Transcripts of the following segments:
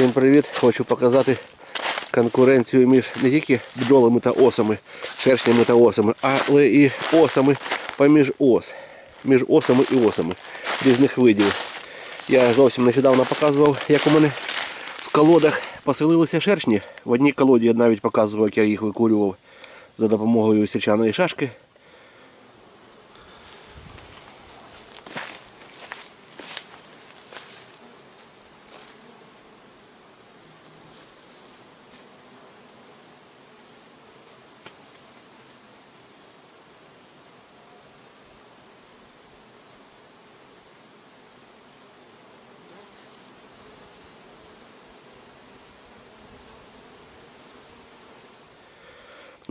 Всім привіт! Хочу показати конкуренцію між не тільки бджолами та осами, шершнями та осами, але і осами поміж ос. Між осами і осами різних видів. Я зовсім нещодавно показував, як у мене в колодах поселилися шершні. В одній колоді я навіть показував, як я їх викурював за допомогою січаної шашки.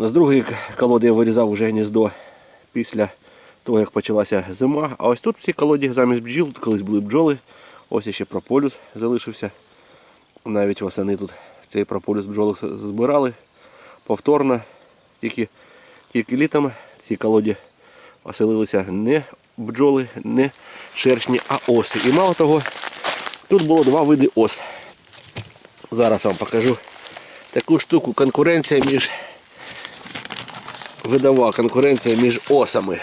З другої колоди я вирізав вже гніздо після того, як почалася зима. А ось тут в цій колоді замість бджіл, колись були бджоли. Ось ще прополюс залишився. Навіть восени тут цей прополюс бджоли збирали повторно. Тільки, тільки літом в цій колоді оселилися не бджоли, не шершні, а оси. І мало того, тут було два види ос. Зараз вам покажу таку штуку. Конкуренція між видова конкуренція між осами.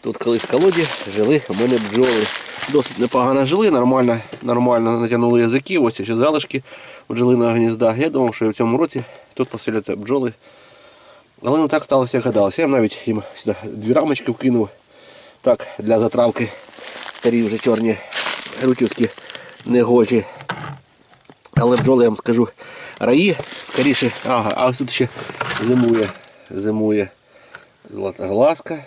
Тут колись в колоді жили у мене бджоли. Досить непогано жили, нормально нормально натягнули язики, ось ще залишки бджолиного гнізда. Я думав, що і в цьому році тут поселяться бджоли. Але не так сталося, як гадалося. Я навіть їм сюди дві рамочки вкинув. Так, для затравки старі вже чорні рутівські негожі. Але бджоли, я вам скажу, раї скоріше. Ага, а ось тут ще зимує, зимує златоглазка.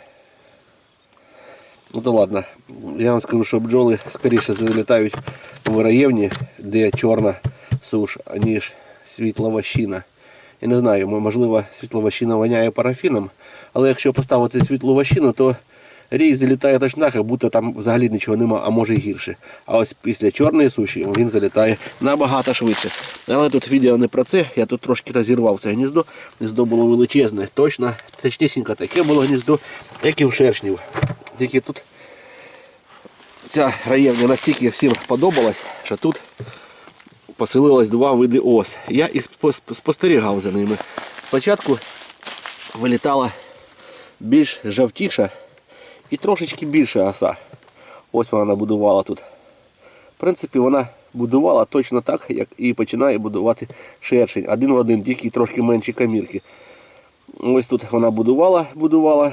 Ну то ладно, я вам скажу, що бджоли скоріше залітають в районі, де чорна суш, ніж світловащина. Я не знаю, можливо, світловащина воняє парафіном, але якщо поставити світловащину, то рій залітає точно як будто там взагалі нічого нема, а може і гірше. А ось після чорної суші він залітає набагато швидше. Але тут відео не про це, я тут трошки розірвав це гніздо. Гніздо було величезне, точно, точнісінько таке було гніздо, як і в шершнів. Тільки тут ця раєвня настільки всім подобалась, що тут поселилось два види ос. Я і спостерігав за ними. Спочатку вилітала більш жовтіша і трошечки більша оса. Ось вона набудувала тут. В принципі, вона будувала точно так, як і починає будувати шершень. Один в один, тільки трошки менші камірки. Ось тут вона будувала, будувала,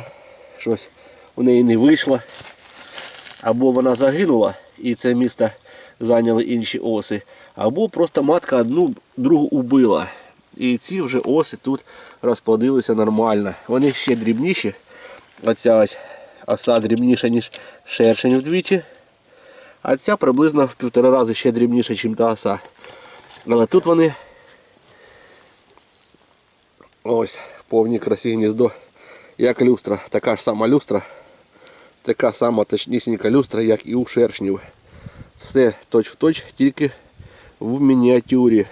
щось у неї не вийшло. Або вона загинула і це місто зайняли інші оси, або просто матка одну другу убила. І ці вже оси тут розплодилися нормально. Вони ще дрібніші. Оця ось оса дрібніша, ніж шершень вдвічі. А ця приблизно в півтора рази ще дрібніша, ніж та оса. Але тут вони ось повні красі гніздо, як люстра, така ж сама люстра, така сама точнісінька люстра, як і у шершнів. Все точ в точ, тільки в мініатюрі.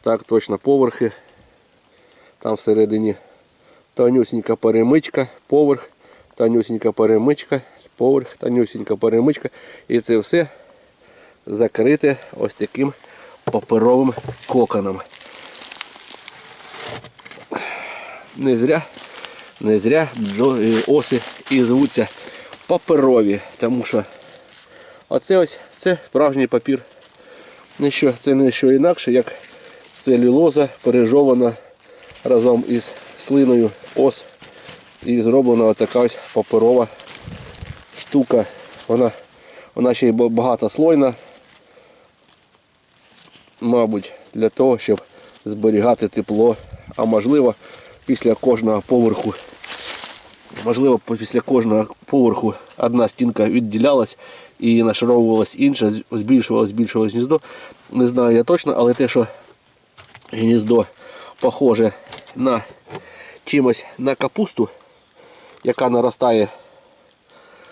Так точно поверхи. Там всередині тонюсінька перемичка, поверх, тонюсінька перемичка, поверх, тонюсінька перемичка. І це все закрите ось таким паперовим коконом. Не зря, не зря е, оси і звуться паперові, тому що оце ось це справжній папір. Ніщо, це не що інакше, як целюлоза пережована разом із слиною ос і зроблена така ось паперова штука. Вона, вона ще й ба- багатослойна, мабуть, для того, щоб зберігати тепло, а можливо після кожного поверху. Можливо, після кожного поверху одна стінка відділялась і нашаровувалась інша, збільшувалось, збільшувалось гніздо. Не знаю я точно, але те, що гніздо похоже на чимось на капусту, яка наростає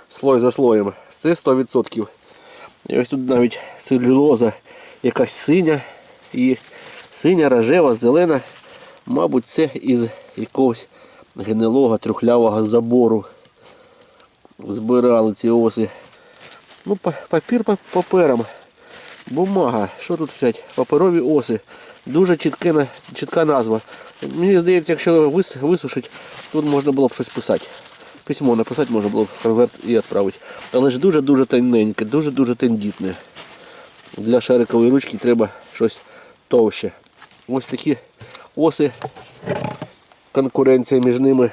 слой за слоєм, це 100%. І ось тут навіть целюлоза якась синя є. Синя, рожева, зелена. Мабуть, це із якогось гнилого трухлявого забору. Збирали ці оси. Ну, папір па- папером. Бумага. Що тут взяти? Паперові оси. Дуже чітке, чітка назва. Мені здається, якщо вис, висушить, тут можна було б щось писати. Письмо написати можна було б конверт і відправити. Але ж дуже-дуже тоненьке, дуже-дуже тендітне. Для шарикової ручки треба щось товще. Ось такі оси. Конкуренція між ними.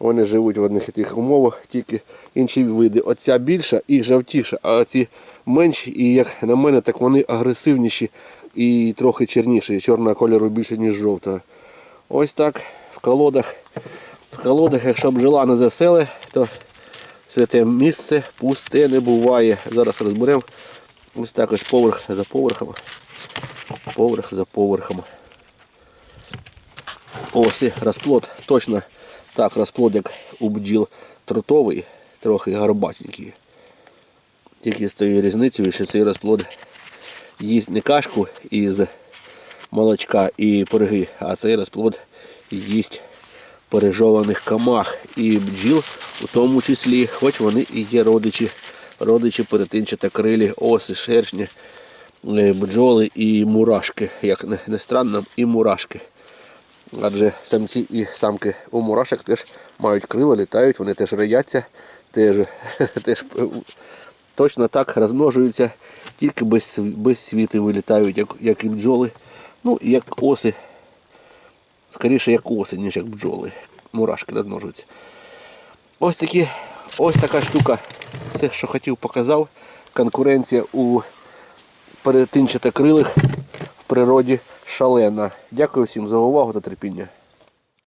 Вони живуть в одних і тих умовах, тільки інші види. Оця більша і жовтіша, а оці менші, і як на мене, так вони агресивніші і трохи чорніші. Чорного кольору більше, ніж жовтого. Ось так в колодах. В колодах, якщо бджола не заселе, то святе місце пусте не буває. Зараз розберемо ось так ось поверх за поверхом. Поверх за поверхом. Ось розплод. Точно так розплод, як у бджіл трутовий, трохи горбатенький. Тільки з тою різницею, що цей розплод їсть не кашку із молочка і пироги, а цей розплод їсть пережованих камах і бджіл, у тому числі, хоч вони і є родичі, родичі перетинчатокрилі, оси, шершні, е, бджоли і мурашки, як не, странно, і мурашки. Адже самці і самки у мурашок теж мають крила, літають, вони теж рояться, теж, теж е, точно так розмножуються, тільки без, без світи вилітають, як, як і бджоли. Ну, як оси. Скоріше як оси, ніж як бджоли. Мурашки розмножуються. Ось такі, ось така штука. Це, що хотів, показав. Конкуренція у перетинчатокрилих в природі шалена. Дякую всім за увагу та терпіння.